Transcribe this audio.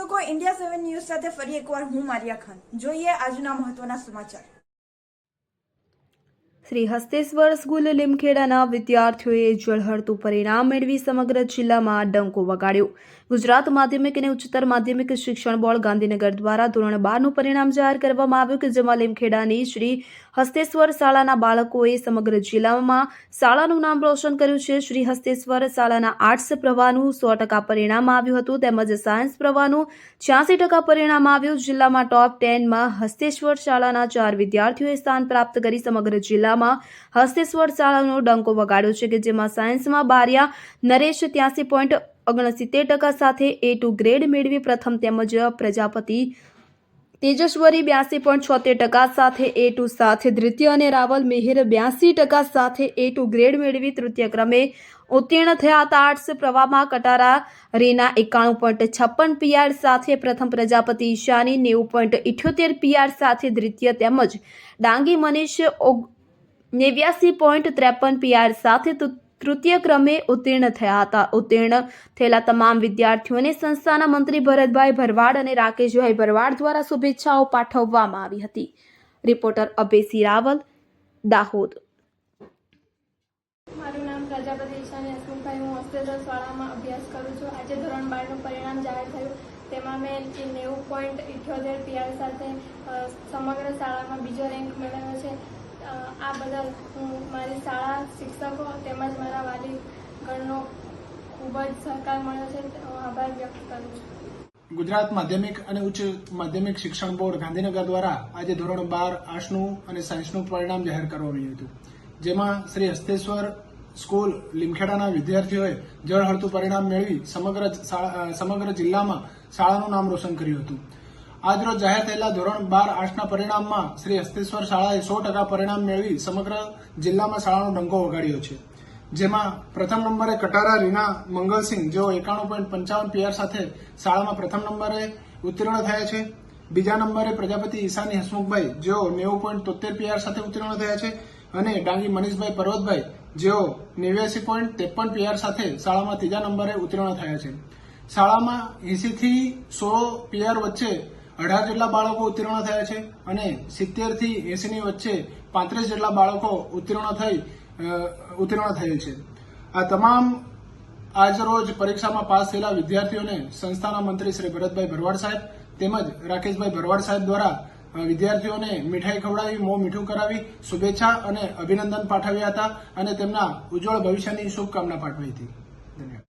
દર્શકો ઇન્ડિયા સેવન ન્યૂઝ સાથે ફરી એકવાર હું મારિયા ખાન. જોઈએ આજના મહત્વના સમાચાર. શ્રી હસ્તેશ્વર સ્કૂલ લીમખેડાના વિદ્યાર્થીઓએ ઝળહળતું પરિણામ મેળવી સમગ્ર જિલ્લામાં ડંકો વગાડ્યો. ગુજરાત માધ્યમિક અને ઉચ્ચતર માધ્યમિક શિક્ષણ બોર્ડ ગાંધીનગર દ્વારા ધોરણ બારનું પરિણામ જાહેર કરવામાં આવ્યું કે જેમાં લીમખેડાની શ્રી હસ્તેશ્વર શાળાના બાળકોએ સમગ્ર જિલ્લામાં શાળાનું નામ રોશન કર્યું છે. શ્રી હસ્તેશ્વર શાળાના આર્ટ્સ પ્રવાહનું સો ટકા પરિણામ આવ્યું હતું તેમજ સાયન્સ પ્રવાહનું છ્યાસી ટકા પરિણામ આવ્યું. જિલ્લામાં ટોપ ટેનમાં હસ્તેશ્વર શાળાના ચાર વિદ્યાર્થીઓએ સ્થાન પ્રાપ્ત કરી સમગ્ર જિલ્લામાં હસ્તેશ્વર શાળાનો ડંકો વગાડ્યો છે કે જેમાં સાયન્સમાં બારિયા, નરેશ ત્યાંસી પોઈન્ટ ઓગણસિત્તેર ટકા સાથે એ ટુ ગ્રેડ મેળવી પ્રથમ તેમજ પ્રજાપતિ તેજસ્વરી બ્યાસી પોઈન્ટ છોતેર ટકા સાથે એ ટુ સાથે દ્વિતીય અને રાવલ મિહિર બ્યાસી ટકા સાથે એ ટુ ગ્રેડ મેળવી તૃતીય ક્રમે ઉત્તીર્ણ થયા હતા. આર્ટ્સ પ્રવાહમાં કટારા, રીના એકાણું પોઈન્ટ છપ્પન પીઆર સાથે પ્રથમ પ્રજાપતિ ઈશાની નેવું પોઈન્ટ ઇઠ્યોતેર પીઆર સાથે દ્વિતીય તેમજ ડાંગી મનીષ નેવ્યાસી પોઈન્ટ ત્રેપન પીઆર સાથે તૃતીય ક્રમે ઉત્તીર્ણ થયા હતા. ઉત્તીર્ણ થયેલા તમામ વિદ્યાર્થીઓને સંસ્થાના મંત્રી ભરતભાઈ ભરવાડ અને રાકેશભાઈ ભરવાડ દ્વારા શુભેચ્છાઓ પાઠવવામાં આવી હતી. રિપોર્ટર અભેસી રાવલ, દાહોદ. સમગ્ર શાળામાં બીજો રેન્ક મેળવ્યો છે. આ બદલ હું મારી શાળા શિક્ષકો તેમજ મારા વાલીગણનો ખૂબ જ સહકાર મળ્યો છે. આભાર વ્યક્ત કરું છું. ગુજરાત માધ્યમિક અને ઉચ્ચ માધ્યમિક શિક્ષણ બોર્ડ ગાંધીનગર દ્વારા આજે ધોરણ બાર આર્ટ્સનું અને સાયન્સનું પરિણામ જાહેર કરવામાં આવ્યું હતું. જેમાં શ્રી હસ્તેશ્વર સ્કૂલ લીમખેડાના વિદ્યાર્થીઓએ જળહળતું પરિણામ મેળવી સમગ્ર સમગ્ર જિલ્લામાં શાળાનું નામ રોશન કર્યું હતું. આજરોજ જાહેર થયેલા ધોરણ બાર આર્ટ્સના પરિણામમાં શ્રી હસ્તેશ્વર શાળાએ સો ટકા પરિણામ મેળવી સમગ્ર જિલ્લામાં શાળાનો ડંકો વગાડ્યો છે. જેમાં પ્રથમ નંબરે કટારા, રીના, મંગલસિંહ જેઓ એકાણું પોઈન્ટ પંચાવન પીઆર સાથે શાળામાં પ્રથમ નંબરે ઉત્તીર્ણ થયા છે. બીજા નંબરે પ્રજાપતિ ઈશાની હસમુખભાઈ જેઓ નેવું પોઈન્ટ તોતેર પીઆર સાથે ઉત્તીર્ણ થયા છે અને ડાંગી મનીષભાઈ પર્વતભાઈ જેઓ નેવ્યાસી પોઈન્ટ ત્રેપન પીઆર સાથે શાળામાં ત્રીજા નંબરે ઉત્તીર્ણ થયા છે. શાળામાં એંસીથી સો પીઆર વચ્ચે અઢાર જેટલા બાળકો ઉત્તીર્ણ થયા છે અને સિત્તેરથી એસી ની વચ્ચે પાંત્રીસ જેટલા બાળકો ઉત્તીર્ણ થઈ ઉત્તીર્ણ થયેલ છે. આ તમામ આજરોજ પરીક્ષામાં પાસ થયેલા વિદ્યાર્થીઓને સંસ્થાના મંત્રી શ્રી ભરતભાઈ ભરવાડ સાહેબ તેમજ રાકેશભાઈ ભરવાડ સાહેબ દ્વારા વિદ્યાર્થીઓને મીઠાઈ ખવડાવી, મોં મીઠું કરાવી, શુભેચ્છા અને અભિનંદન પાઠવ્યા હતા અને તેમના ઉજ્જવળ ભવિષ્યની શુભકામના પાઠવી હતી. ધન્યવાદ.